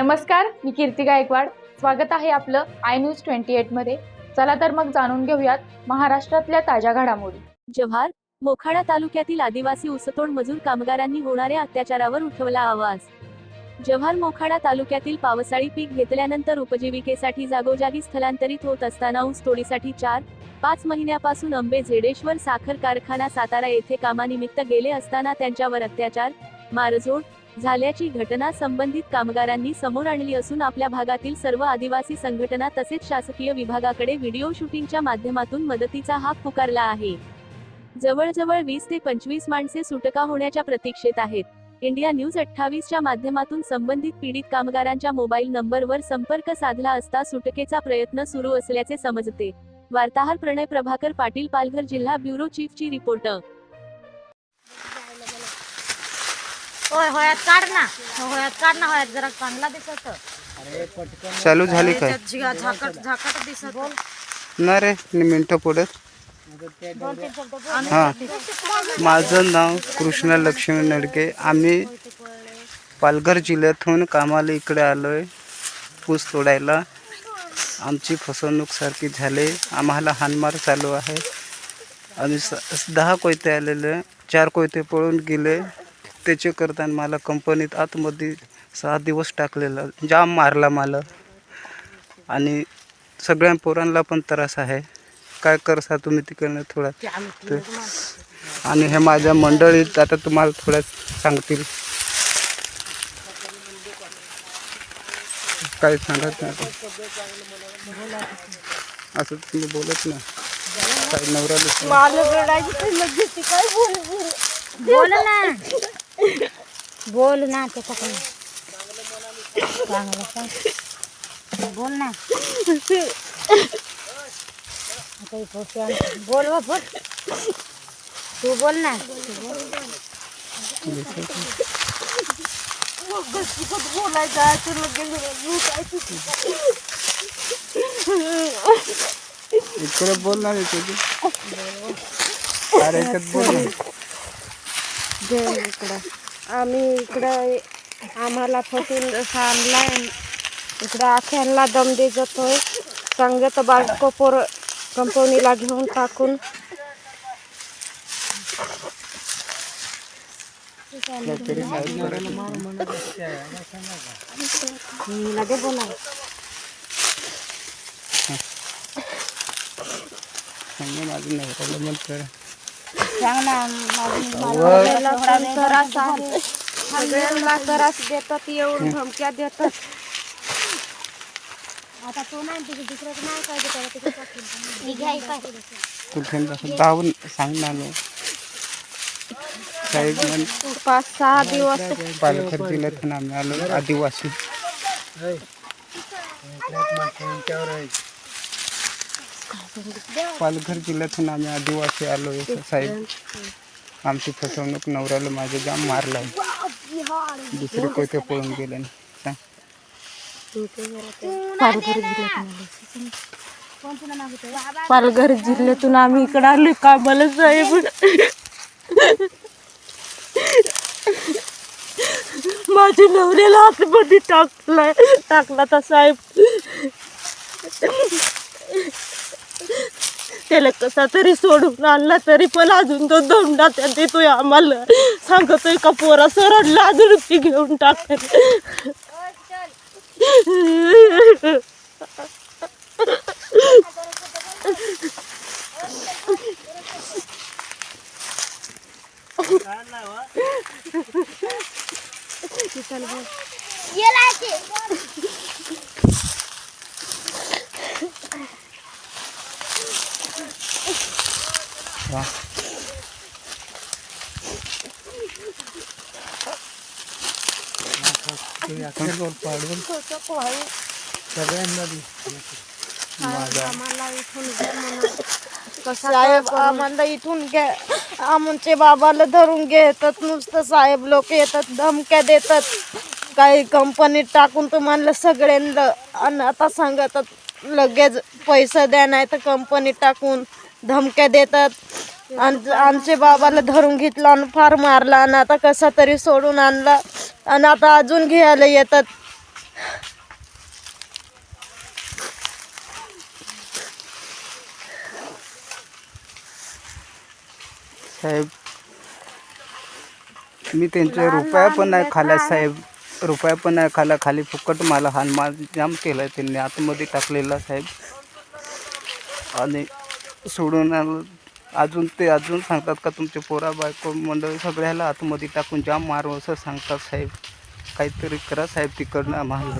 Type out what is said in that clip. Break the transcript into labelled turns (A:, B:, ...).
A: नमस्कार मी कीर्ती गायकवाड. स्वागत आहे आपलं आय न्यूज ट्वेंटी एटमध्ये चला तर मग जाणून घेऊयात महाराष्ट्रातल्या ताज्या घडामोडी.
B: जव्हार मोखाडा तालुक्यातील आदिवासी ऊसतोड मजूर कामगारांनी होणाऱ्या अत्याचारावर उठवला आवाज. जव्हार मोखाडा तालुक्यातील पावसाळी पीक घेतल्यानंतर उपजीविकेसाठी जागोजागी स्थलांतरित होत असताना ऊस तोडीसाठी चार पाच महिन्यापासून अंबे झेडेश्वर साखर कारखाना सातारा येथे कामानिमित्त गेले असताना त्यांच्यावर अत्याचार मारझोड झाल्याची घटना संबंधित कामगारांनी समोर आणली असून आपल्या भागातील सर्व आदिवासी संघटना तसेच शासकीय विभागाकडे व्हिडिओ शूटिंगच्या माध्यमातून मदतीचा हाक पुकारला आहे. जवळजवळ वीस ते पंचवीस माणसे सुटका होण्याच्या प्रतीक्षेत आहेत. इंडिया न्यूज अठ्ठावीसच्या माध्यमातून संबंधित पीडित कामगारांच्या मोबाईल नंबरवर संपर्क साधला असता सुटकेचा प्रयत्न सुरू असल्याचे समजते. वार्ताहर प्रणय प्रभाकर पाटील पालघर जिल्हा ब्युरो चीफची रिपोर्टर
C: होय होयात काढ ना. होयात काढ ना होयात जरा चांगला दिसत.
D: चालू झाली काय?
C: झिगा- झाकट झाकट दिसत.
D: ना रे मिनटं
C: बोल.
D: हां. माझं नाव कृष्णा लक्ष्मी नडके. आम्ही पालघर जिल्ह्यातून कामाला इकडे आलो आहे ऊस तोडायला. आमची फसवणूक सारखी झाली. आम्हाला हानमार चालू आहे. आणि स दहा कोयते आलेले. चार कोयते पळून गेले. त्याचे करताना मला कंपनीत आतमध्ये सहा दिवस टाकलेला जाम मारला मला. आणि सगळ्या पोरांना पण त्रास आहे. काय करसा तुम्ही तिकडनं थोडा? ते आणि हे माझ्या मंडळीत आता तुम्हाला थोड्या सांगतील. काय सांगत नाही. असं तुम्ही बोलत ना काय नवऱ्याला
C: बोल ना. बोल ना त्याच्याकडे चांगलं सांग. बोल ना. आता बोल बोल. तू बोल ना. बोलायचं बोल.
D: इकडे बोल ना अरे बोल ना
E: इकडं. आम्ही इकडं आम्हाला फसून आणलाय इकडं आख्यांना दम दे जातोय सांगत बाळको पोर कंपनीला घेऊन टाकून. लगे बोला
D: सांग ना माझं नवऱ्याला
C: सांग ना माझी-
E: सगळ्याला पण त्रास आहे. सगळ्यांना त्रास देतात येऊन धमक्या देतात.
C: आता तो नाही तुझं दुसऱ्याचं नाही पाहिजे त्याला तिकडे टाकून. मी घ्याय पाहिजे.
D: तू घेऊन जा. धावून सांग ना नो साहेब म्हण
E: पाच सहा दिवस.
D: पालघर जिल्ह्यातून आम्ही आलो आदिवासी. पालघर जिल्ह्यातून आम्ही आदिवासी आलो साहेब आमची फसवणूक नवऱ्याला माझे जाम मारलाय दुसरे कोयते पळून गेले सांग.
E: पालघर जिल्ह्यातून. आम्ही इकडे आलो कामाला साहेब. माझ्या नवऱ्याला आतमध्ये टाकलाय. टाकला तर साहेब. त्याला कसा तरी सोडून आणला तरी पण अजून तो दोंडा त्या देतोय आम्हाला. सांगतोय का पोरा सरडला अजून ती घेऊन टाक
D: वा.
E: साहेब आम्हाला इथून घ्या. आमचे बाबाला धरून घेतात. नुसतं साहेब लोक येतात धमक्या देतात. काही कंपनीत टाकून तुम्हाला सगळ्यांना आणि आता सांगतात लगेच पैसा द्या नाही तर कंपनीत टाकून. धमक्या देतात. आमचे बाबाला धरून घेतला आणि फार मारला आणि आता कसा तरी सोडून आणला आणि आता अजून घ्यायला येतात.
D: साहेब मी त्यांचे रुपया पण नाही खाल्या साहेब. रुपया पण नाही खाल्या खाली फुकट मला हनुमान जाम केलं त्यांनी. आतमध्ये टाकलेला साहेब. आणि सोडून आलं. अजून ते अजून सांगतात का तुमचे पोरा बायको मंडळी सगळ्याला आतमध्ये टाकून जाम मारू असं सांगतात साहेब काहीतरी करा साहेब तिकडनं आम्हाला